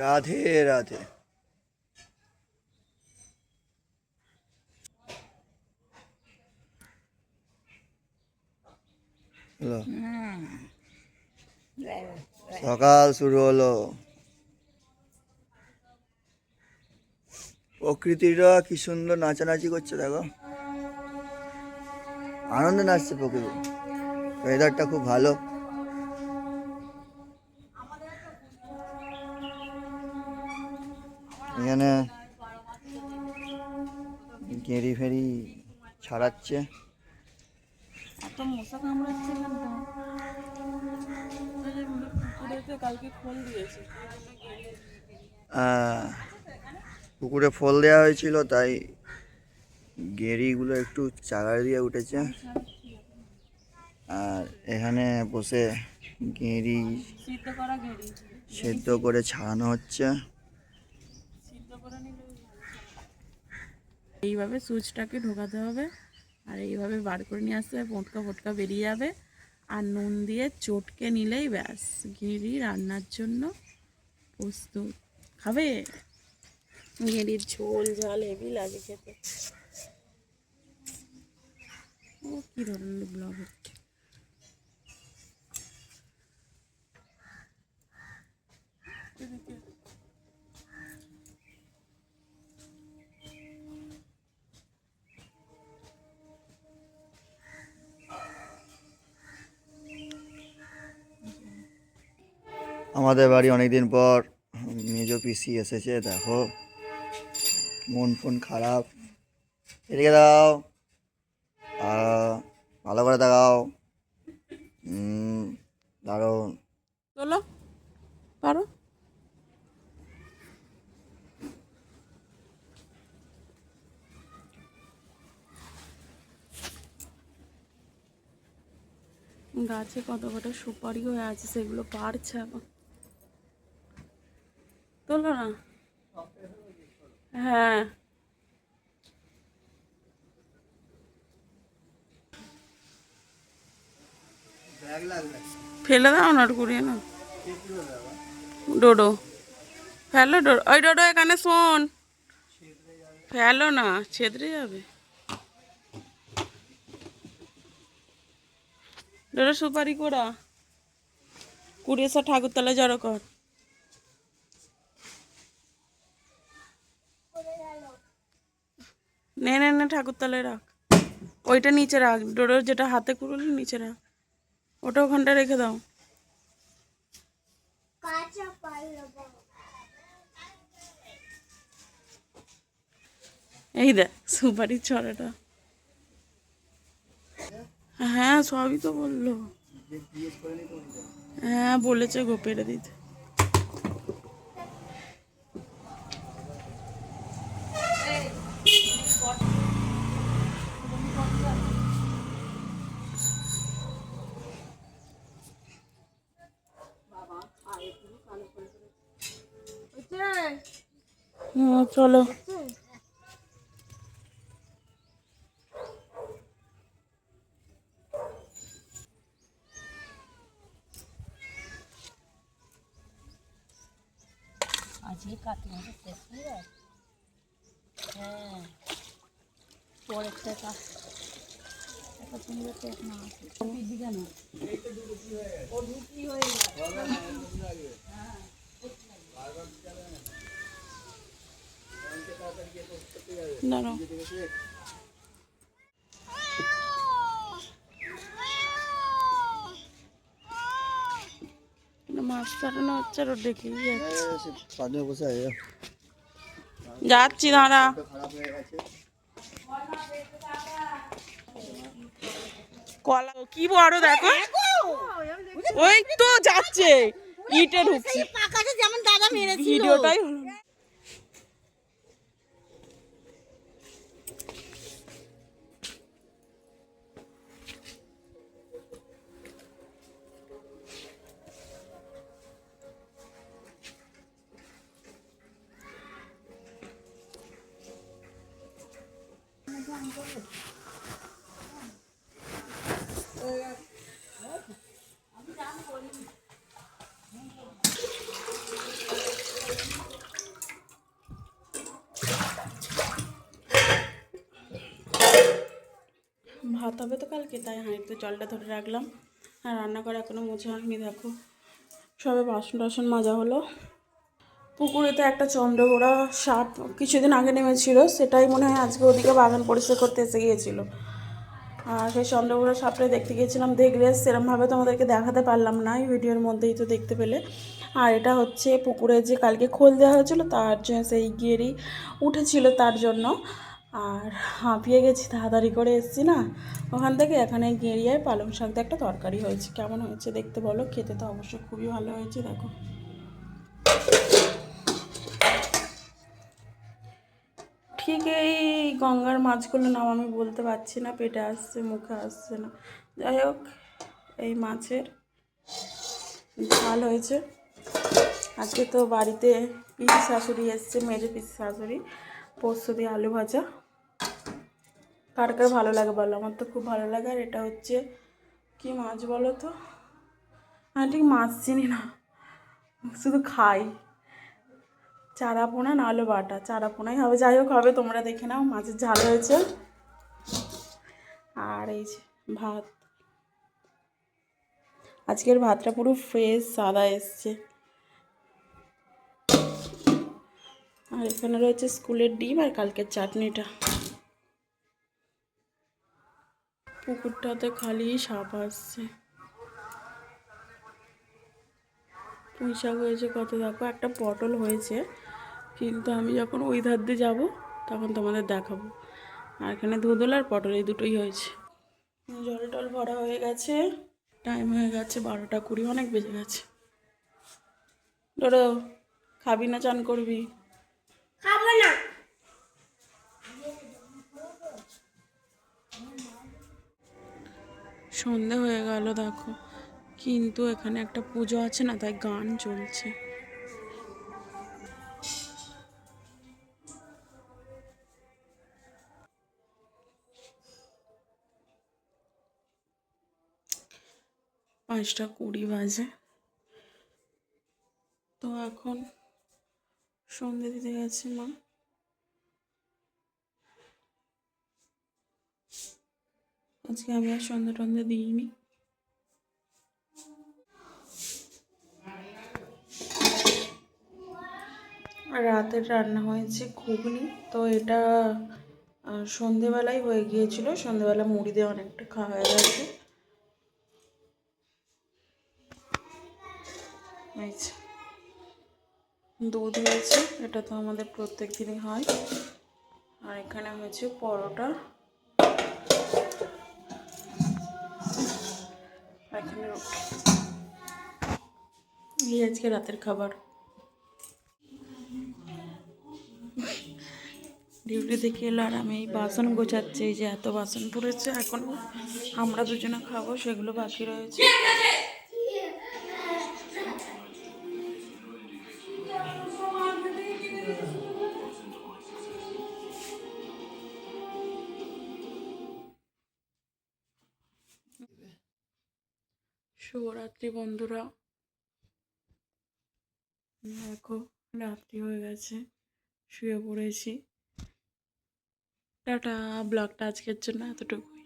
রাধে রাধে। সকাল শুরু হলো। প্রকৃতিটা কি সুন্দর নাচানাচি করছে, দেখো। আনন্দে নাচছে প্রকৃতি। ওয়েদারটা খুব ভালো এখানে গেরি ফেরি ছাড়াচ্ছে এত মশা কামড়াচ্ছে এখানটা ওই যে পুকুরেতে কালকে খোল দিয়েছে। আহ, পুকুরে ফল দেওয়া হয়েছিল তাই গেরিগুলো একটু চাগার দিয়ে উঠেছে। আর এখানে বসে গেড়ি। সেদ্ধ করে ছাড়ানো হচ্ছে সিদ্ধ করে নিলে এইভাবে সুইচটাকে ঢোকাতে হবে আর এইভাবে বার করে নিয়ে আসতে হবে ফোটকা ফোটকা বেরিয়ে যাবে। আর নুন দিয়ে চটকে নিলেই ব্যাস ঘেরি রান্নার জন্য প্রস্তুত। খাবে? ঘেরির ঝোল ঝাল হেভি লাগে খেতে। ও কী ধরনের ব্লগ আমাদের বাড়ি অনেকদিন পর মেজ পিসি এসেছে দেখো। মন ফোন খারাপ। এদিকে দাও ভালো করে দেখাও দারুণ চলো পারো। গাছে কত কত সুপারি হয়ে আছে সেগুলো পারছে এখন তোলো না। হ্যাঁ। ফেলে দাও না, কুড়িয়ে না ডোডো। ফেলো ডোডো। ওই ডোডো, এখানে শোন। ফেলো না, ছেদরে যাবে। ডোডো সুপারি কোড়া। কুড়িয়ে ঠাকুরতলা জড়ো কর। নে নে নে ঠাকুর ঠাকুরতলায় রাখ। ওইটা নিচে রাখ। ডোডো যেটা হাতে কুড়োলি নিচে রাখ। ওটা ওখানটা রেখে দাও। এই দেখ সুপারির ছড়াটা। হ্যাঁ সবই তো বলল। হ্যাঁ বলেছে গো পেরে দিতে। চলো। আজকে হবে শেষ হয়ে গেছে হ্যাঁ। পরেরটা কাট একটা সুন্দর না আছে। দিকে না। দাঁড়াও। মাছ ছাড়ানো হচ্ছে আর বসে যাচ্ছি? দাঁড়া। কলা কি বড় দেখো। ওই তো যাচ্ছে। ইটে ঢুকছে। যেমন দাদা মেরেছিল। ভিডিওটাই হলো না। হবে তো কালকে, তাই হাঁড়িতে জলটা ধরে রাখলাম। আর রান্না করে এখনও মোছা হয়নি, দেখো। সবে বাসন টাসন মাজা হলো। পুকুরেতে একটা চন্দ্রগোড়া সাপ কিছুদিন আগে নেমেছিল, সেটাই মনে হয় আজকে ওদিকে বাগান পরিষ্কার করতে এসে গিয়েছিল। আর সেই চন্দ্রগোড়া সাপটা দেখতে গিয়েছিলাম, দেখলে সেরমভাবে তো তোমাদেরকে দেখাতে পারলাম না এই ভিডিওর মধ্যেই তো দেখতে পেলে। আর এটা হচ্ছে পুকুরে যে কালকে খোল দেওয়া হয়েছিল, তার সেই গিয়েরই উঠেছিল তার জন্য। আর হাঁপিয়ে গেছি, তাড়াতাড়ি করে এসেছি না? ওখান থেকে এখানে গেঁড়িয়ায় পালং শাক দিয়ে একটা তরকারি হয়েছে। কেমন হয়েছে দেখতে বলো? খেতে তো অবশ্য খুবই ভালো হয়েছে, দেখো। ঠিক এই গঙ্গার মাছগুলো নাম আমি বলতে পারছি না, পেটে আসছে, মুখে আসছে না। যাই হোক, এই মাছের ঝাল হয়েছে। আজকে তো বাড়িতে পিসি শাশুড়ি এসছে মেজে পিসি শাশুড়ি। পোস্ত দিয়ে আলু ভাজা। কার কার ভালো লাগে বলো? আমার তো খুব ভালো লাগে। আর এটা হচ্ছে, কি মাছ বলো তো? আমি ঠিক মাছ চিনি না। শুধু খাই। চারা পোনা না নাহলে বাটা? চারা পোনাই হবে। যাই হোক, হবে। তোমরা দেখে নাও। মাছের ঝাল হয়েছে। আর এই যে ভাত। আজকের ভাতটা পুরো ফ্রেশ সাদা এসছে। আর এখানে রয়েছে স্কুলের ডিম আর কালকের চাটনিটা। পুকুরটাতে খালি সাপ আসছে। পুঁই শাক হয়েছে কত, দেখো একটা পটল হয়েছে, কিন্তু আমি যখন ওই ধার দিয়ে যাব, তখন তোমাদের দেখাবো। আর এখানে ধুদল আর পটল এই দুটোই হয়েছে। জল টল ভরা হয়ে গেছে। টাইম হয়ে গেছে বারোটা কুড়ি, অনেক বেজে গেছে। ধরো, খাবি না, চান করবি। খাব না। সন্ধে হয়ে গেল, দেখো। কিন্তু এখানে একটা পুজো আছে না, তাই গান চলছে। পাঁচটা কুড়ি বাজে। তো এখন সন্ধে দিতে গেছে, মা। আজকে আমি আর সন্ধ্যে টন্ধে দিইনি। রাতের রান্না হয়েছে ঘুগনি, তো এটা সন্ধেবেলায় হয়ে গিয়েছিল। সন্ধেবেলা মুড়ি দিয়ে অনেকটা খাওয়া গেছে। যে। দুধ হয়েছে, এটা তো আমাদের প্রত্যেক দিনই হয়। আর এখানে হয়েছে পরোটা। আজকে রাতের খাবার। ডিউটি থেকে এলো আর আমি এই বাসন গোছাচ্ছি, এই যে এত বাসন পড়েছে, এখন আমরা দুজনে খাব, সেগুলো বাকি রয়েছে। শুভরাত্রি বন্ধুরা। দেখো রাত্রি হয়ে গেছে শুয়ে পড়েছি। টাটা ব্লগটা আজকের জন্য এতটুকুই।